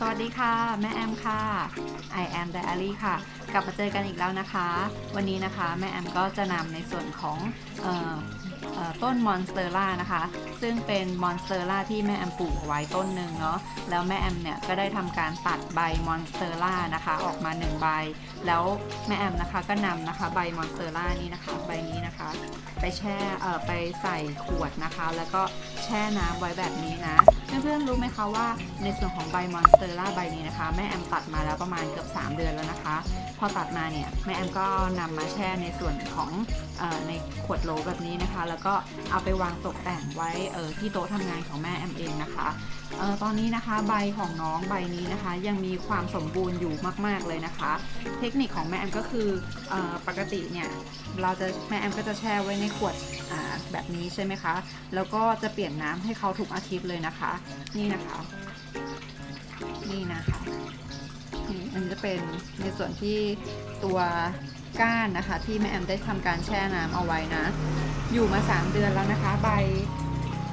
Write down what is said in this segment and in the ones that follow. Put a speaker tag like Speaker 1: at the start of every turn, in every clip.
Speaker 1: สวัสดีค่ะ แม่แอมค่ะ I am Diary ค่ะ กลับมาเจอกันอีกแล้วนะคะ วันนี้นะคะแม่แอมก็จะนำในส่วนของอออต้นมอนสเตอร่านะคะ ซึ่งเป็นมอนสเตอร่าที่แม่แอมปลูกไว้ต้นหนึ่งเนาะแล้วแม่แอมเนี่ยก็ได้ทำการตัดใบมอนสเตอร่านะคะ ออกมาหนึ่งใบ แล้วแม่แอมนะคะก็นำนะคะใบมอนสเตอร่านี้นะคะ ใบนี้นะคะ ไปแช่ไปใส่ขวดนะคะ แล้วก็แช่น้ำไว้แบบนี้นะ เพื่อนๆรู้ไหมคะว่าในส่วนของใบมอนสเตอร่าใบนี้นะคะ แม่แอมตัดมาแล้วประมาณเกือบ 3 เดือนแล้วนะคะ พอตัดมาเนี่ยแม่แอมก็นำมาแช่ในส่วนของออในขวดโหลแบบนี้นะคะ แล้วก็เอาไปวางตกแต่งไว้ที่โต๊ะทำงานของแม่แอมเองนะคะออตอนนี้นะคะใบของน้องใบนี้นะคะ ยังมีความสมบูรณ์อยู่มาก ๆเลยนะคะ เทคนิคของแม่แอมก็คือปกติเนี่ยเราจะแม่แอมก็จะแช่ไว้ในขวดแบบนี้ใช่ไหมคะ แล้วก็จะเปลี่ยนน้ำให้เขาทุกอาทิตย์เลยนะคะ นี่นะคะ นี่นะคะนี่อันจะเป็นในส่วนที่ตัวก้านนะคะ ที่แม่แอมได้ทำการแช่น้ำเอาไว้นะ อยู่มา 3 เดือนแล้วนะคะ ใบ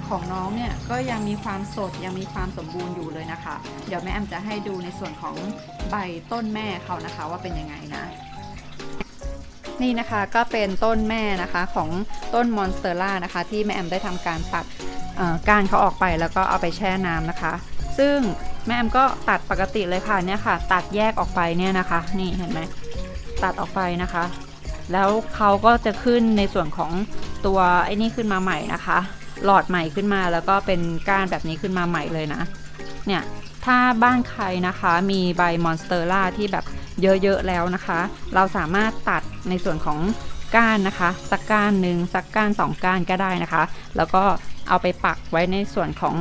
Speaker 1: ของน้องเนี่ยก็ยังมีความสดยังมีความสมบูรณ์อยู่เลยนะคะ เดี๋ยวแม่แอมจะให้ดูในส่วนของใบต้นแม่เขานะคะ ว่าเป็นยังไงนะ นี่นะคะก็เป็นต้นแม่นะคะของต้นมอนสเตอร่านะคะ ที่แม่แอมได้ทำการตัดก้านเขาออกไปแล้วก็เอาไปแช่น้ำนะคะ ซึ่งแม่แอมก็ตัดปกติเลยค่ะเนี่ยค่ะ ตัดแยกออกไปเนี่ยนะคะ นี่เห็นไหมตัดออกไปนะคะ แล้วเขาก็จะขึ้นในส่วนของตัวไอ้นี่ขึ้นมาใหม่นะคะ หลอดใหม่ขึ้นมาแล้วก็เป็นก้านแบบนี้ขึ้นมาใหม่เลยนะ เนี่ยถ้าบ้านใครนะคะมีใบมอนสเตอร่าที่แบบเยอะๆแล้วนะคะ เราสามารถตัด ในส่วนของก้านนะคะ สักก้านหนึ่งสักก้านสองก้านก็ได้นะคะ แล้วก็เอาไปปักไว้ในส่วนของ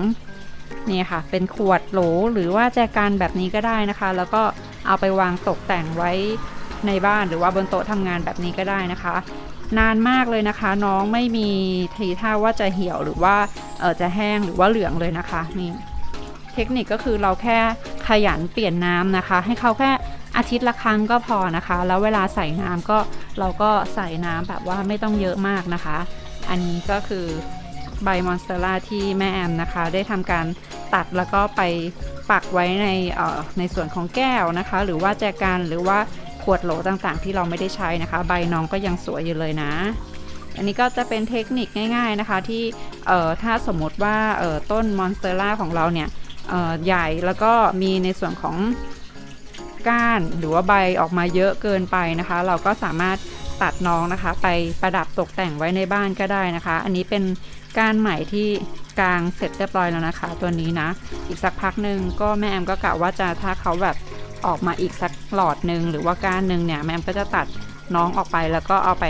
Speaker 1: นี่ค่ะ เป็นขวดโหลหรือว่าแจกันแบบนี้ก็ได้นะคะ แล้วก็เอาไปวางตกแต่งไว้ในบ้านหรือว่าบนโต๊ะทำงานแบบนี้ก็ได้นะคะ นานมากเลยนะคะ น้องไม่มีทีท่าว่าจะเหี่ยวหรือว่าเออจะแห้งหรือว่าเหลืองเลยนะคะนี่เทคนิคก็คือเราแค่ขยันเปลี่ยนน้ำนะคะ ให้เขาแค่อาทิตย์ละครั้งก็พอนะคะ แล้วเวลาใส่น้ำก็ เราก็ใส่น้ำแบบว่าไม่ต้องเยอะมากนะคะ อันนี้ก็คือใบมอนสเตอร่าที่แม่แอมนะคะ ได้ทำการตัดแล้วก็ไปปักไว้ในในส่วนของแก้วนะคะ หรือว่าแจกันหรือว่าขวดโหลต่างๆ ที่เราไม่ได้ใช้นะคะ ใบน้องก็ยังสวยอยู่เลยนะ อันนี้ก็จะเป็นเทคนิคง่าย ๆนะคะ ที่ถ้าสมมติว่าต้นมอนสเตอร่าของเราเนี่ยใหญ่แล้วก็มีในส่วนของ ก้านหรือว่าใบออกมาเยอะเกินไปนะคะ เราก็สามารถตัดน้องนะคะ ไปประดับตกแต่งไว้ในบ้านก็ได้นะคะ อันนี้เป็นก้านใหม่ที่กลางเสร็จเรียบร้อยแล้วนะคะ ตัวนี้นะ อีกสักพักหนึ่งก็แม่แอมก็กะว่าจะถ้าเขาแบบออกมาอีกสักหลอดหนึ่งหรือว่าก้านหนึ่งเนี่ยแม่แอมก็จะตัดน้องออกไปแล้วก็เอาไป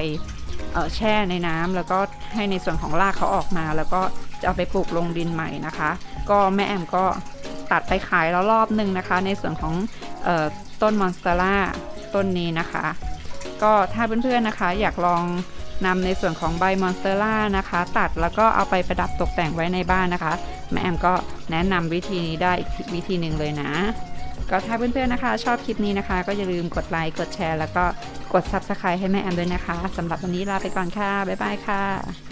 Speaker 1: แช่ในน้ำแล้วก็ให้ในส่วนของรากเขาออกมา แล้วก็จะเอาไปปลูกลงดินใหม่นะคะ ก็แม่แอมก็ตัดไปขายแล้วรอบหนึ่งนะคะ ในส่วนของ ต้นมอนสเตอร่าต้นนี้นะคะ ก็ถ้าเพื่อนๆนะคะอยากลองนำในส่วนของใบมอนสเตอร่านะคะ ตัดแล้วก็เอาไปประดับตกแต่งไว้ในบ้านนะคะแม่แอมก็แนะนำวิธีนี้ได้อีกวิธีหนึ่งเลยนะ ก็ถ้าเพื่อนๆนะคะ ชอบคลิปนี้นะคะ ก็อย่าลืมกดไลค์กดแชร์ แล้วก็กด Subscribe ให้แม่แอมด้วยนะคะสำหรับวันนี้ลาไปก่อนค่ะ บ๊ายบายค่ะ